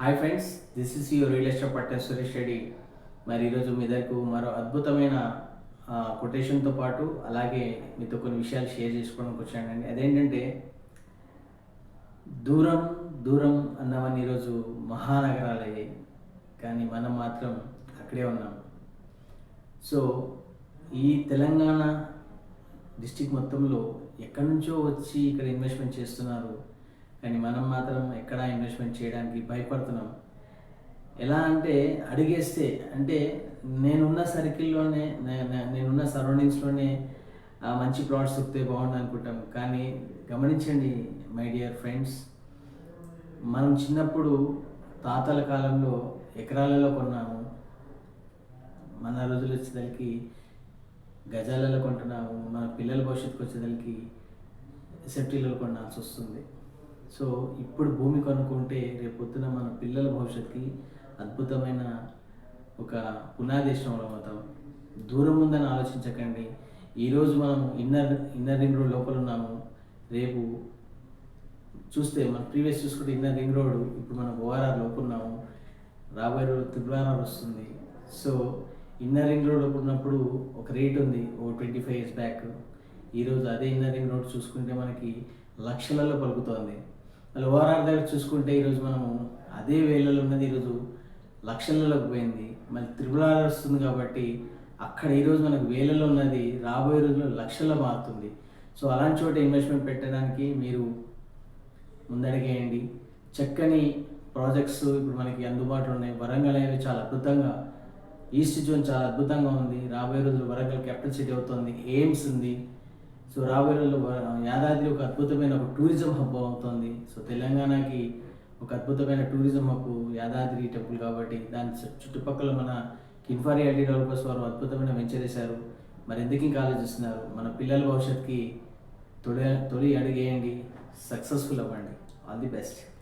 Hi friends this is your real estate పట్ట సురేష్ రెడ్డి. మరి ఈరోజు మీ దగ్గరకు మరో అద్భుతమైన కొటేషన్తో పాటు అలాగే మీతో కొన్ని విషయాలు షేర్ చేసుకోవడానికి వచ్చానండి. అదేంటంటే దూరం దూరం అన్నవన్నీ ఈరోజు మహానగరాలయ్యాయి. కానీ మనం మాత్రం అక్కడే ఉన్నాం. సో ఈ తెలంగాణ డిస్టిక్ మొత్తంలో ఎక్కడి నుంచో వచ్చి ఇక్కడ ఇన్వెస్ట్మెంట్ చేస్తున్నారు? కానీ మనం మాత్రం ఎక్కడ ఇన్వెస్ట్మెంట్ చేయడానికి భయపడుతున్నాం. ఎలా అంటే అడిగేస్తే అంటే నేనున్న సర్కిల్లోనే నేనున్న సరౌండింగ్స్లోనే ఆ, మంచి ప్లాట్స్ దొరికితే బాగుండు అనుకుంటాం. కానీ గమనించండి మై డియర్ ఫ్రెండ్స్ మనం చిన్నప్పుడు తాతల కాలంలో ఎకరాలలో కొన్నాము. మన రోజులు వచ్చేదానికి గజాలలో కొంటున్నాము. మన పిల్లల భవిష్యత్తుకు వచ్చేదానికి సెఫ్టీలలో కొనాల్సి వస్తుంది. సో ఇప్పుడు భూమి కొనుక్కుంటే రేపు మన పిల్లల భవిష్యత్తుకి అద్భుతమైన ఒక పునాదేశంలో అవుతాం. దూరం ఉందని ఆలోచించకండి. ఈరోజు మనం ఇన్నర్ ఇన్నర్ రింగ్ రోడ్ లోపల ఉన్నాము. రేపు చూస్తే మన ప్రీవియస్ చూసుకుంటే ఇన్నర్ రింగ్ రోడ్ ఇప్పుడు మనం ఓఆర్ఆర్ లోపల ఉన్నాము. రాబోయే రోజు త్రిపురార్ వస్తుంది. సో ఇన్నర్ రింగ్ రోడ్ ఉన్నప్పుడు ఒక రేట్ ఉంది. ఓ ట్వంటీ ఫైవ్ ఇయర్స్ బ్యాక్. ఈరోజు అదే ఇన్నర్ రింగ్ రోడ్ చూసుకుంటే మనకి లక్షలలో పలుకుతోంది. మళ్ళీ ఓవరాల్ దగ్గర చూసుకుంటే ఈరోజు మనము అదే వేలలో ఉన్నది ఈరోజు లక్షలలోకి పోయింది. మళ్ళీ త్రిపుల వస్తుంది కాబట్టి అక్కడ ఈరోజు మనకు వేలలో ఉన్నది రాబోయే రోజుల్లో లక్షల్లో మారుతుంది. సో అలాంటి చోట ఇన్వెస్ట్మెంట్ పెట్టడానికి మీరు ముందడిగేయండి. చక్కని ప్రాజెక్ట్స్ ఇప్పుడు మనకి అందుబాటులో ఉన్నాయి. వరంగల్ అనేవి చాలా అద్భుతంగా ఈస్ట్ జోన్ చాలా అద్భుతంగా ఉంది. రాబోయే రోజులు వరంగల్ క్యాపిటల్ సిటీ అవుతుంది. ఎయిమ్స్ ఉంది. సో రాబోయే రోజుల్లో యాదాద్రి ఒక అద్భుతమైన ఒక టూరిజం హబ్ అవుతుంది. సో తెలంగాణకి ఒక అద్భుతమైన టూరిజం హబ్ యాదాద్రి టెంపుల్ కాబట్టి దాని చు- చుట్టుపక్కల మన కిన్ఫారి ఐటీ డెవలపర్స్ వారు అద్భుతమైన వెంచర్ వేశారు. మరి ఎందుకు ఇంకా ఆలోచిస్తున్నారు? మన పిల్లల భవిష్యత్తుకి తొలి తొలి అడిగేయండి. సక్సెస్ఫుల్ అవ్వండి. All the best.